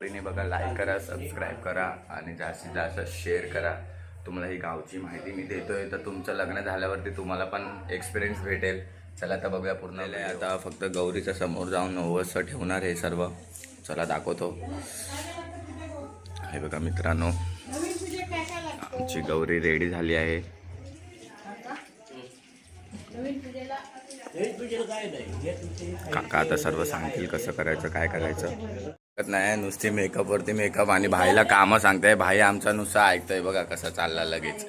तरीने बघा लाईक करा सबस्क्राईब करा आणि जास्तीत जास्त शेअर करा. तुम्हाला ही गावची माहिती मी देतोय. तर तुमचं लग्न झाल्यावरती तुम्हाला पण एक्सपिरियन्स भेटेल. चला आता बघूया पूर्ण आता फक्त गौरीच्या समोर जाऊन नवस ठेवणार हे सर्व. चला दाखवतो. हे बघा मित्रांनो आमची गौरी रेडी झाली आहे. काका आता सर्व सांगतील कसं करायचं काय करायचं. नाही. नुसती मेकअप वरती मेकअप आणि भाईला कामं सांगताय भाई आमचा नुसता ऐकतोय बघा कसा चालला लगेच.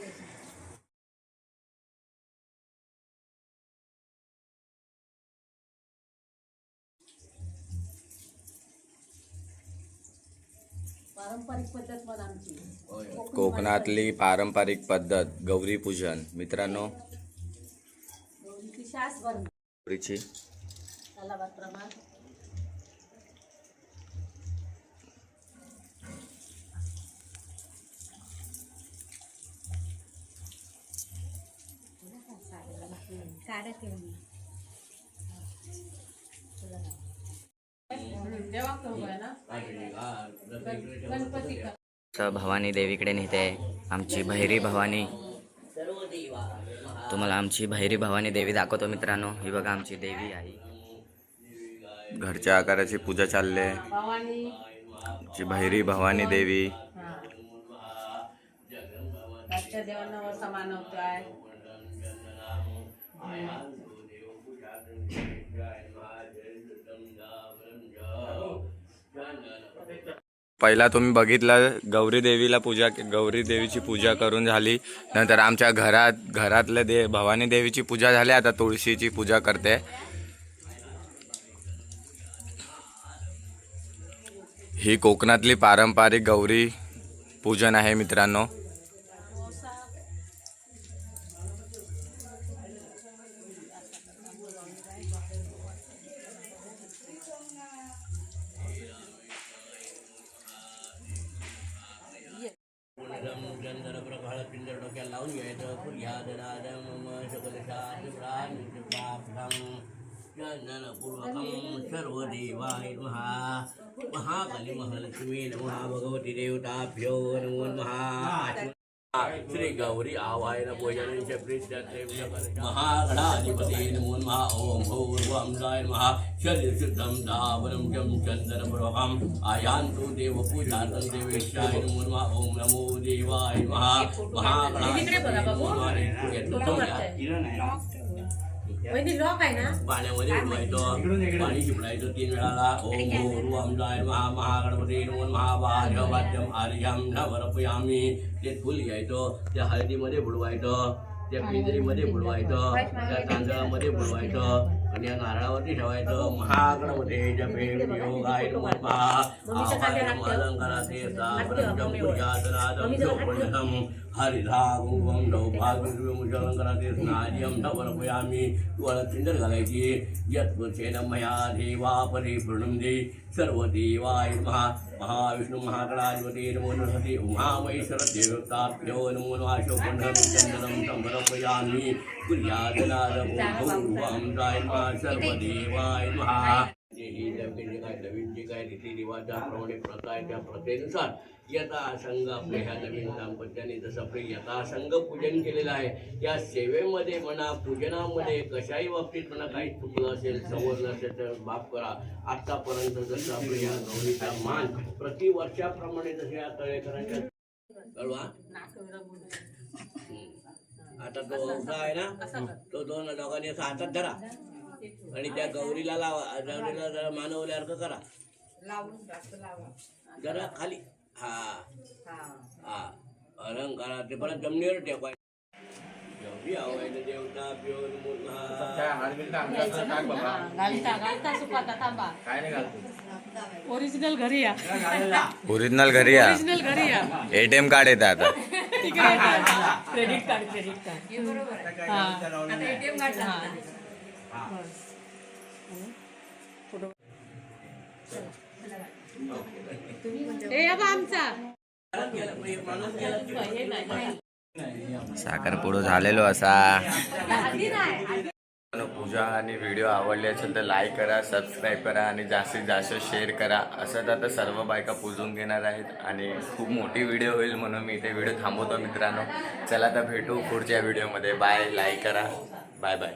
कोकणातली पारंपरिक पद्धत गौरी पूजन. मित्रांनो गौरीची गौरीची तलावाप्रमाण भवानी देवीकडे नेते आमची भैरी भवानी. तुम्हाला आमची भैरी भवानी देवी दाखवतो मित्रांनो. ही बघा आमची देवी आहे घरच्या आकाराची पूजा चालले भवानी. आमची भैरी भवानी देवी. देवांना वर समान आहे पहिला तुम्ही बघितलं गौरी देवीला पूजा गौरी देवीची पूजा करून झाली. नंतर आमच्या घरात घरातल्या दे भवानी देवीची पूजा झाली. आता तुळशीची पूजा करते. ही कोकणातली पारंपरिक गौरी पूजन आहे मित्रांनो. पिंजर डोक्याला लावून घ्यायचं पुर्यादनाद मम सकल प्राप्तं चंदनपूर्वकं सर्वदेवाय महा महाकाली महालक्ष्मी नमः भगवती देवताभ्यो नमो नमः श्री गौरी आवायन भोजनस्य प्रीत्यते महागणाधिपते नमो नमः ओम भूर्वं जाय नमः। शरीरशुद्धं दावनं जं चन्दनपूर्वकम् आयान्तु देवपूजार्थं देवेशाय नमो नमः ओम नमो देवाय नमः। महागणाधिपते वहिनी लॉक आहे ना पाण्यामध्ये उडवायचं पाणी तीन वेळाला ओम भूर्वं जाय महा महागणपती नमो महाभाजवाद्यम आर्यम नवरपयामी ते फुल घ्यायचं त्या हळदीमध्ये बुडवायचं त्या पिंजरीमध्ये बुडवायचं त्या तांदळामध्ये बुडवायचं आणि या नारळावरती ठेवायचं. महागणपती जपे योगाय नमः आवाहनम अलंकाराते सावरं पूजातनादं चोपण्यतं हरिधा कुंभं नौभाग्यमुजलंकराते स्नार्यं नवरपयामी तुला पिंजर घालायची. यत्वचेन मया देवा परिपूर्णं दे. सर्व देवाय महा महाविष्णू महागणाधिपती नमो नमस्ते उमामहेश्वर देवताभ्यो नमो नमः शोभनं चन्दनं समर्पयामि कुर्यादनादपूर्वं जाय मा सर्व देवाय महा जे ही जगते जे काय नवीन जे काय प्रथा आहे त्या प्रथेनुसार यथासंग आपल्या ह्या नवीन दाम्पत्याने जसं आपले यथासंग पूजन केलेलं आहे या सेवेमध्ये म्हणा पूजनामध्ये कशाही बाबतीत म्हणा काही चुकलं असेल सवरलं असेल तर माफ करा आतापर्यंत जसं आपल्या या गौरीचा मान प्रति वर्षाप्रमाणे जसे या तळेकरांच्या कळवा. आता तो आहे ना तो दोन दोघांनी असा हातात धरा आणि त्या गौरीला लावा. गौरीला जरा मानवल्यासारखं करा. जरा खाली. हा. हा. अलंकारात ते परत जमिनीवर ठेवाय गौरी आवायला देवता प्यो नमो नमः. घालता घालता सुपाता थांबा. ओरिजिनल घरी या. ओरिजिनल घरी या. ओरिजिनल घरी या. एटीएम कार्ड येतं आता. क्रेडिट कार्ड क्रेडिट कार्ड हा. आता एटीएम साखरपुडो झालेलो असा. पूजा आणि व्हिडिओ आवडले असेल तर लाईक करा सबस्क्राईब करा आणि जास्तीत जास्त शेअर करा. असं तर आता सर्व बायका पूजून घेणार आहेत आणि खूप मोठी व्हिडिओ होईल म्हणून मी इथे व्हिडिओ थांबवतो मित्रांनो. चला तर भेटू पुढच्या व्हिडिओमध्ये बाय लाईक करा. Bye bye